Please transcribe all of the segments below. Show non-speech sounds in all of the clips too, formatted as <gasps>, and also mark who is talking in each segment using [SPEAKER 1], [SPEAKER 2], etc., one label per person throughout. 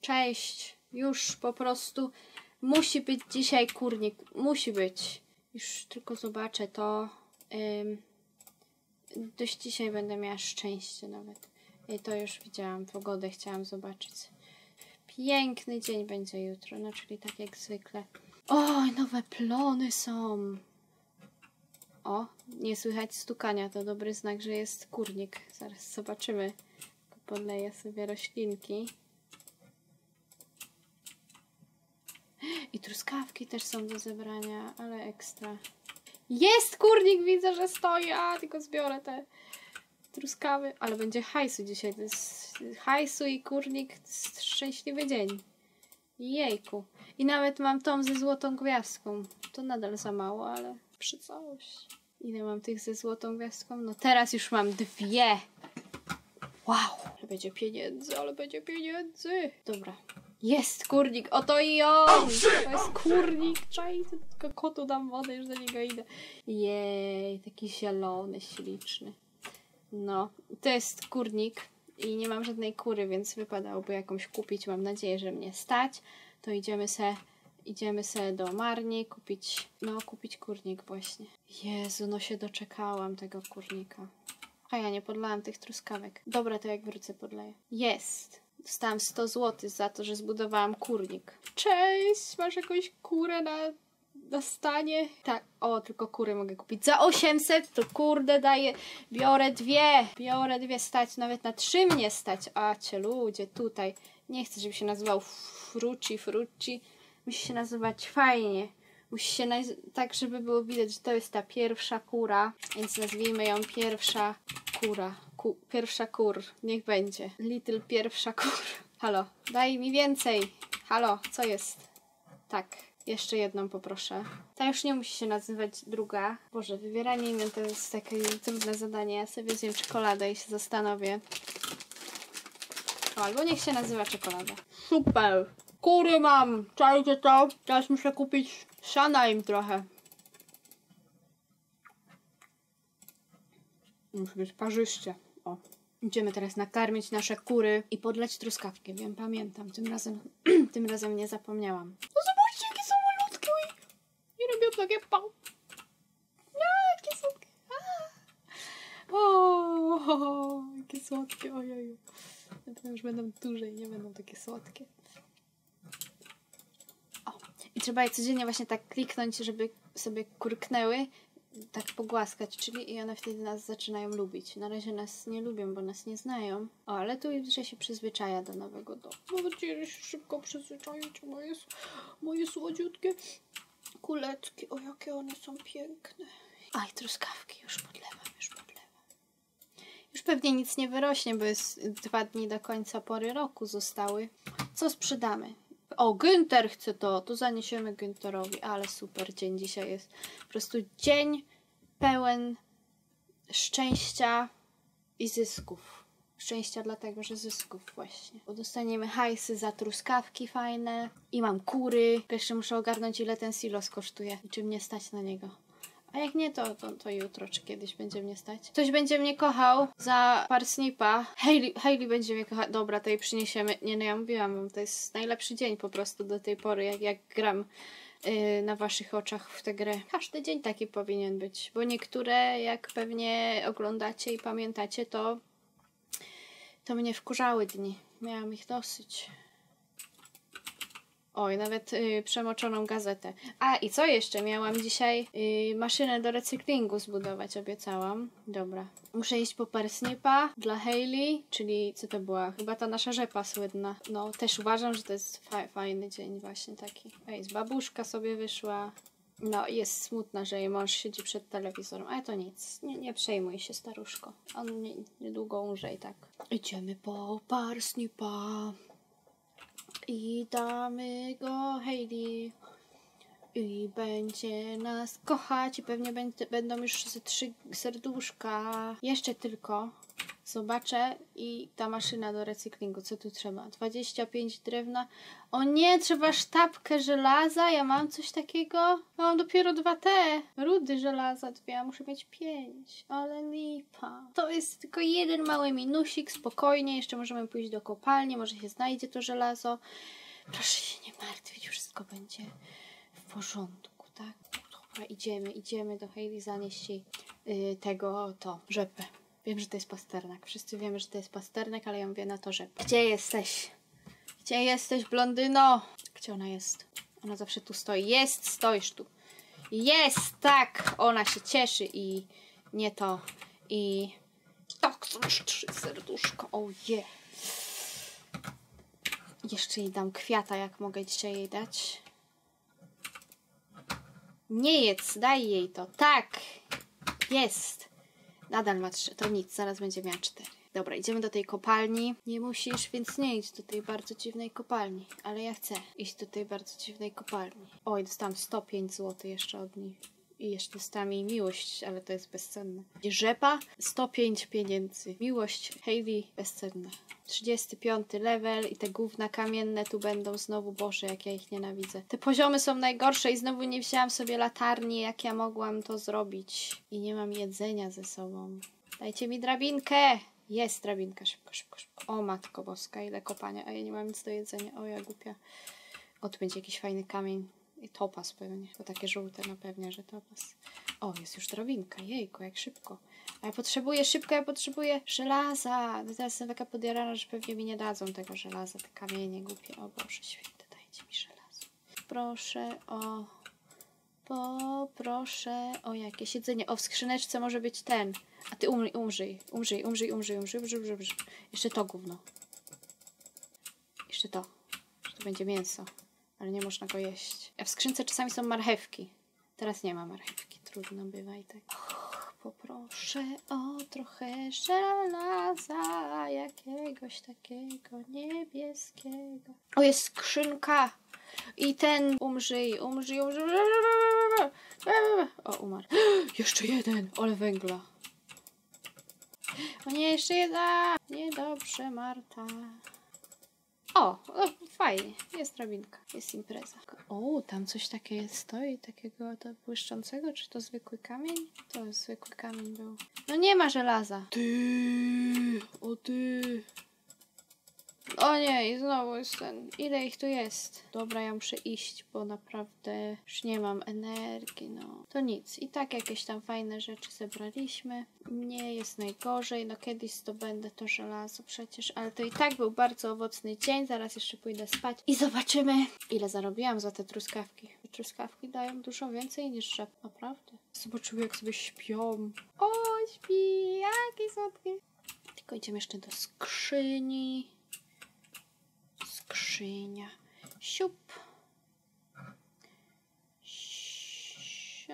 [SPEAKER 1] Cześć. Już po prostu musi być dzisiaj kurnik. Musi być. Już tylko zobaczę to. Ym, dość dzisiaj będę miała szczęście nawet. I to już widziałam. Pogodę chciałam zobaczyć. Piękny dzień będzie jutro, no czyli tak jak zwykle. Oj, nowe plony są. O, nie słychać stukania, to dobry znak, że jest kurnik. Zaraz zobaczymy. Podleję sobie roślinki. I truskawki też są do zebrania, ale ekstra. Jest kurnik, widzę, że stoi, a tylko zbiorę te truskawy. Ale będzie hajsu dzisiaj, to jest hajsu i kurnik, to jest szczęśliwy dzień. Jejku. I nawet mam tą ze złotą gwiazdką. To nadal za mało, ale przy coś. Ile mam tych ze złotą gwiazdką? No teraz już mam dwie. Wow. Ale będzie pieniędzy, ale będzie pieniędzy. Dobra. Jest kurnik, oto i on! To jest kurnik, czaj, tylko kotu dam wodę, już do niego idę. Jej, taki zielony, śliczny. No, to jest kurnik i nie mam żadnej kury, więc wypadałoby jakąś kupić. Mam nadzieję, że mnie stać. To idziemy se, idziemy se do Marni kupić, no kupić kurnik właśnie. Jezu, no się doczekałam tego kurnika. A ja nie podlałam tych truskawek. Dobra, to jak wrócę podleję. Jest! Dostałam 100 zł za to, że zbudowałam kurnik. Cześć! Masz jakąś kurę na, na stanie? Tak, o, tylko kury mogę kupić. Za 800 to kurde daję. Biorę dwie. Biorę dwie stać. Nawet na trzy mnie stać. A cię ludzie, tutaj. Nie chcę, żeby się nazywał Fruci, Fruci. Musi się nazywać fajnie. Musi się tak, żeby było widać, że to jest ta pierwsza kura. Więc nazwijmy ją pierwsza kura. Ku- pierwsza kur. Niech będzie. Little pierwsza kur. Halo, daj mi więcej. Halo, co jest? Tak, jeszcze jedną poproszę. Ta już nie musi się nazywać druga. Boże, wybieranie imion to jest takie trudne zadanie. Ja sobie zjem czekoladę i się zastanowię. O, albo niech się nazywa czekolada. Super! Kury mam! Czajcie to? Teraz muszę kupić siana im trochę. Musi być parzyście. O. Idziemy teraz nakarmić nasze kury i podleć truskawki. Wiem, pamiętam. Tym razem, <clears throat> tym razem nie zapomniałam. No zobaczcie, jakie są malutkie. I robią takie pał. No, jakie słodkie. A. O, jakie słodkie. Ojeju. To już będą dłużej, nie będą takie słodkie. O, i trzeba je codziennie właśnie tak kliknąć, żeby sobie kurknęły, tak pogłaskać, czyli i one wtedy nas zaczynają lubić. Na razie nas nie lubią, bo nas nie znają. O, ale tu już że się przyzwyczaja do nowego domu. Mam nadzieję, że się szybko przyzwyczają moje, moje słodziutkie kuleczki. O, jakie one są piękne. Aj, truskawki, już podlewam, już podlewam. Już pewnie nic nie wyrośnie, bo jest dwa dni do końca pory roku zostały. Co sprzedamy? O, Günther chce to, to zaniesiemy Günterowi, ale super dzień dzisiaj jest. Po prostu dzień pełen szczęścia i zysków. Szczęścia dlatego, że zysków właśnie. Bo dostaniemy hajsy za truskawki fajne i mam kury. Jeszcze muszę ogarnąć ile ten silos kosztuje i czy mnie stać na niego. A jak nie, to, to, to jutro, czy kiedyś będzie mnie stać. Ktoś będzie mnie kochał za parsnipa. Hailey, Hailey będzie mnie kochał. Dobra, to jej przyniesiemy. Nie, no ja mówiłam, to jest najlepszy dzień po prostu do tej pory, jak, jak gram yy, na waszych oczach w tę grę. Każdy dzień taki powinien być, bo niektóre, jak pewnie oglądacie i pamiętacie, to to mnie wkurzały dni. Miałam ich dosyć. Oj, nawet y, przemoczoną gazetę. A i co jeszcze? Miałam dzisiaj y, maszynę do recyklingu zbudować, obiecałam. Dobra. Muszę iść po parsnipa dla Hailey, czyli co to była? Chyba ta nasza rzepa słynna. No, też uważam, że to jest fa- fajny dzień właśnie taki. Ej, z babuszka sobie wyszła. No, jest smutna, że jej mąż siedzi przed telewizorem, ale to nic. Nie, nie przejmuj się, staruszko. On nie, niedługo umrze i tak. Idziemy po parsnipa. I damy go Hailey. I będzie nas kochać i pewnie będzie, będą już ze trzy serduszka. Jeszcze tylko Zobaczę i ta maszyna do recyklingu, co tu trzeba? 25 drewna. O nie, trzeba sztabkę żelaza. Ja mam coś takiego. Mam dopiero dwa te. Rudy żelaza dwie, a muszę mieć pięć. Ale lipa. To jest tylko jeden mały minusik, spokojnie. Jeszcze możemy pójść do kopalni, może się znajdzie to żelazo. Proszę się nie martwić, wszystko będzie w porządku, tak? Dobra, idziemy, idziemy do Hayley zanieść jej yy, tego, to, rzepę. Wiem, że to jest pasternak. Wszyscy wiemy, że to jest pasternak, ale ja mówię na to rzepę. Gdzie jesteś? Gdzie jesteś, blondyno? Gdzie ona jest? Ona zawsze tu stoi. Jest, stoisz tu. Jest, tak! Ona się cieszy i nie to. I tak, trzy serduszko. Oh, yeah. Jeszcze jej dam kwiata, jak mogę dzisiaj jej dać. Nie jedz, daj jej to. Tak, jest. Nadal ma trzy, to nic, zaraz będzie miała cztery. Dobra, idziemy do tej kopalni. Nie musisz, więc nie idź do tej bardzo dziwnej kopalni. Ale ja chcę iść do tej bardzo dziwnej kopalni. Oj, dostałam 105 zł jeszcze od niej. I jeszcze dostałam jej miłość, ale to jest bezcenne. Rzepa 105 pieniędzy. Miłość Hayley bezcenna. 35 level i te gówna kamienne tu będą znowu. Boże, jak ja ich nienawidzę. Te poziomy są najgorsze i znowu nie wzięłam sobie latarni, jak ja mogłam to zrobić. I nie mam jedzenia ze sobą. Dajcie mi drabinkę! Jest drabinka, szybko, szybko, szybko. O matko boska, ile kopania, a ja nie mam nic do jedzenia. O, ja głupia. O, tu będzie jakiś fajny kamień. I topas pewnie. To takie żółte na no pewno, że topas. O, jest już drobinka. Jejku, jak szybko. A ja potrzebuję szybko, ja potrzebuję żelaza. No teraz jestem taka podjarana, że pewnie mi nie dadzą tego żelaza. Te kamienie głupie. O Boże święty, dajcie mi żelazo. Proszę o... Poproszę o jakieś jedzenie. O, w skrzyneczce może być ten. A ty umrzyj, umrzyj, umrzyj, umrzyj, umrzyj, umrzyj, umrzyj, umrzyj. Jeszcze to gówno. Jeszcze to. Że to będzie mięso ale nie można go jeść. A w skrzynce czasami są marchewki. Teraz nie ma marchewki, trudno bywa i tak. Och, poproszę o trochę żelaza, jakiegoś takiego niebieskiego. O, jest skrzynka! I ten umrzyj, umrzyj, umrzyj. O, umarł. <gasps> Jeszcze jeden, ale węgla. O nie, jeszcze jedna. Niedobrze, Marta. O, o, fajnie, jest drabinka, jest impreza. O, tam coś takiego stoi, takiego to błyszczącego, czy to zwykły kamień? To zwykły kamień był. No nie ma żelaza. Ty, o ty. O nie, i znowu jest ten. Ile ich tu jest? Dobra, ja muszę iść, bo naprawdę już nie mam energii, no. To nic. I tak jakieś tam fajne rzeczy zebraliśmy. Nie jest najgorzej. No kiedyś zdobędę to żelazo przecież, ale to i tak był bardzo owocny dzień. Zaraz jeszcze pójdę spać i zobaczymy, ile zarobiłam za te truskawki. Truskawki dają dużo więcej niż rzep, naprawdę. Zobaczymy, jak sobie śpią. O, śpi, jakie słodkie. Tylko idziemy jeszcze do skrzyni skrzynia. Siup.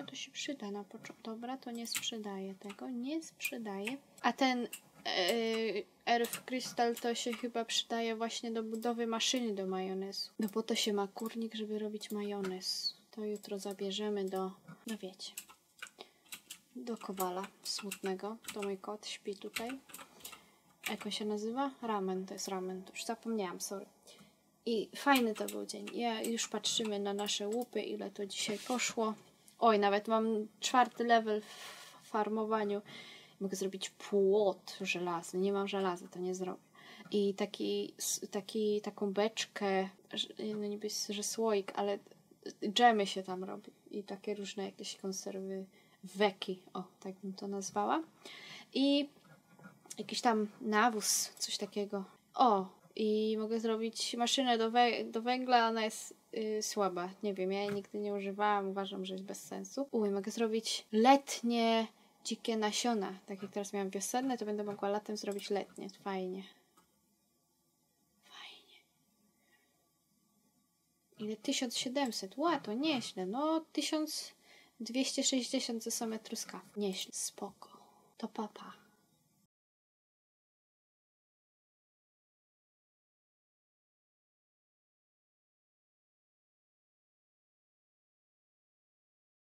[SPEAKER 1] To się przyda na początku. Dobra, to nie sprzedaje tego. Nie sprzedaje. A ten yy, Crystal to się chyba przydaje właśnie do budowy maszyny do majonezu. No po to się ma kurnik, żeby robić majonez. To jutro zabierzemy do, no wiecie, do kowala smutnego. To mój kot śpi tutaj. Jak on się nazywa? Ramen, to jest ramen. To już zapomniałam, sorry. I fajny to był dzień. Ja już patrzymy na nasze łupy, ile to dzisiaj poszło. Oj, nawet mam czwarty level w farmowaniu. Mogę zrobić płot żelazny. Nie mam żelaza, to nie zrobię. I taki, taki, taką beczkę, no niby, że słoik, ale dżemy się tam robi. I takie różne jakieś konserwy weki, o, tak bym to nazwała. I jakiś tam nawóz, coś takiego. O, i mogę zrobić maszynę do, wę do węgla, ona jest yy, słaba. Nie wiem, ja jej nigdy nie używałam, uważam, że jest bez sensu. Uj, mogę zrobić letnie dzikie nasiona. Tak jak teraz miałam wiosenne, to będę mogła latem zrobić letnie. Fajnie. Fajnie. Ile? 1700. Ła, to nieźle. No, 1260 za same truskawki. Nieźle. Spoko. To papa.